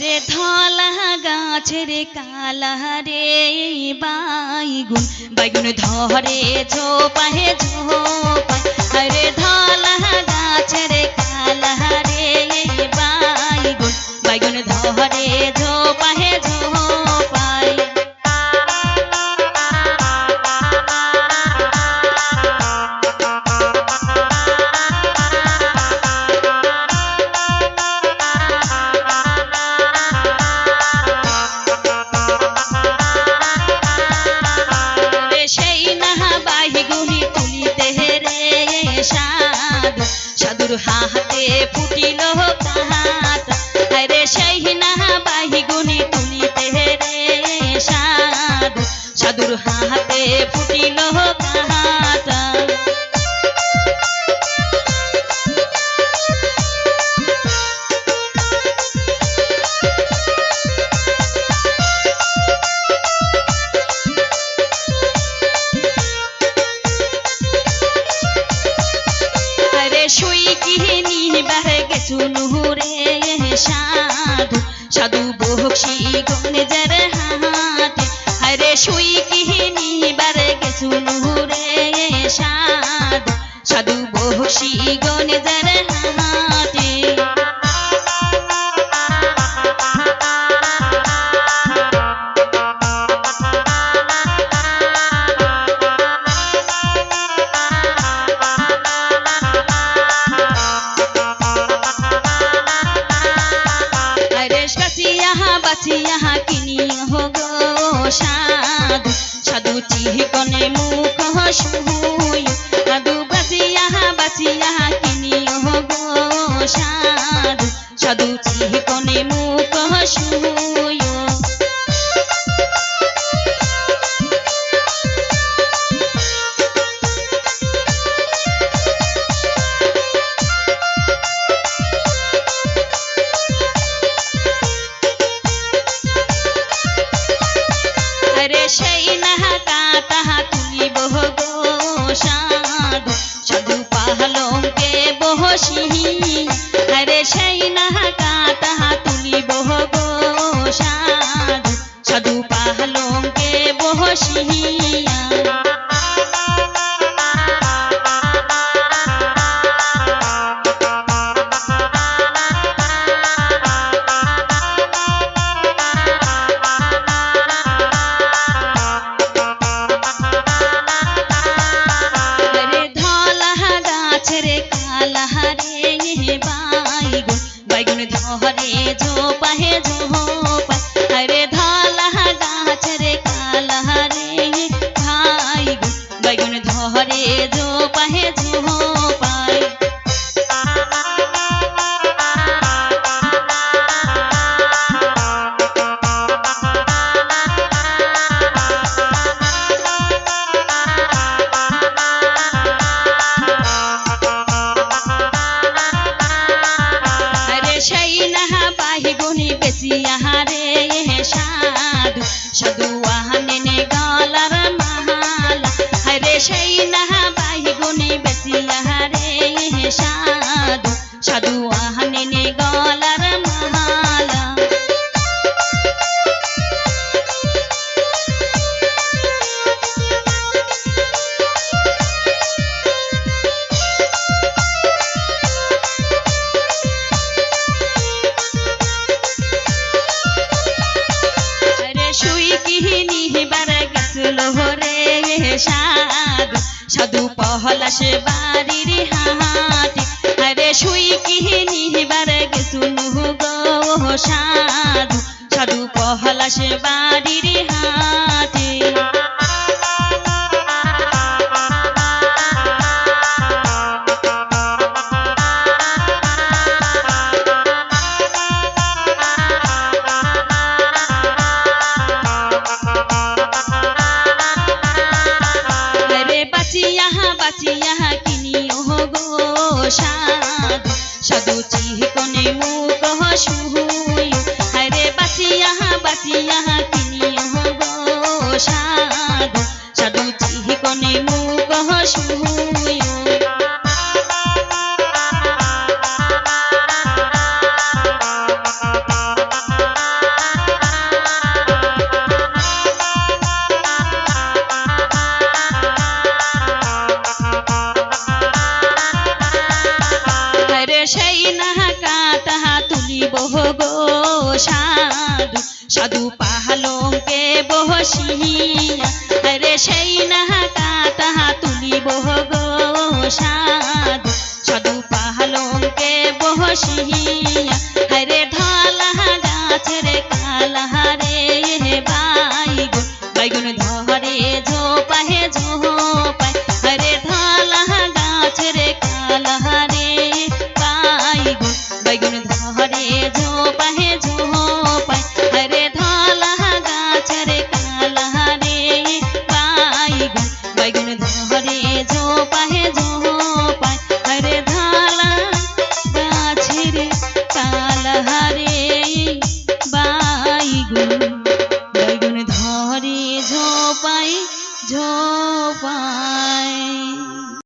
রে ধলা গাছের কালা রে বাইগুন বাইগুন ধরে ঝোপাহে ঝোপায় সাধুর হাতে ফুটিল কাহাত আরে সেই না বাহিগুনি তুলিতে রে সাধু। সাধুর হাতে ফুটিল সাধু বহসি গনে যার মুখ সেই নাহা বাহি গুনি বেশি আহারে সাধু সাধু আহানে নে গলার মালা। রে শুই কিহিনি বার গেছিল রে সাধু। সাধু পহলাস বাড়ির হাটি আরে শুই কিহিনি বার গেছিল গো সাধু। সাধু পহলাস বাড়ির হাটি পাতিয়া কিনিও গো সাধু সাধু চিহি কনে সেই নাহা কাতাহা তুলিব গো সাধু সাধু পাহালকে বহসিয়া রে সেই নাহা কাতা তুলিব গো সাধু। সাধু পাহালকে বহসিয়া রে ধালা গাছের কালা রে বাইগুন। বাইগুন ধরে ঝোপাহে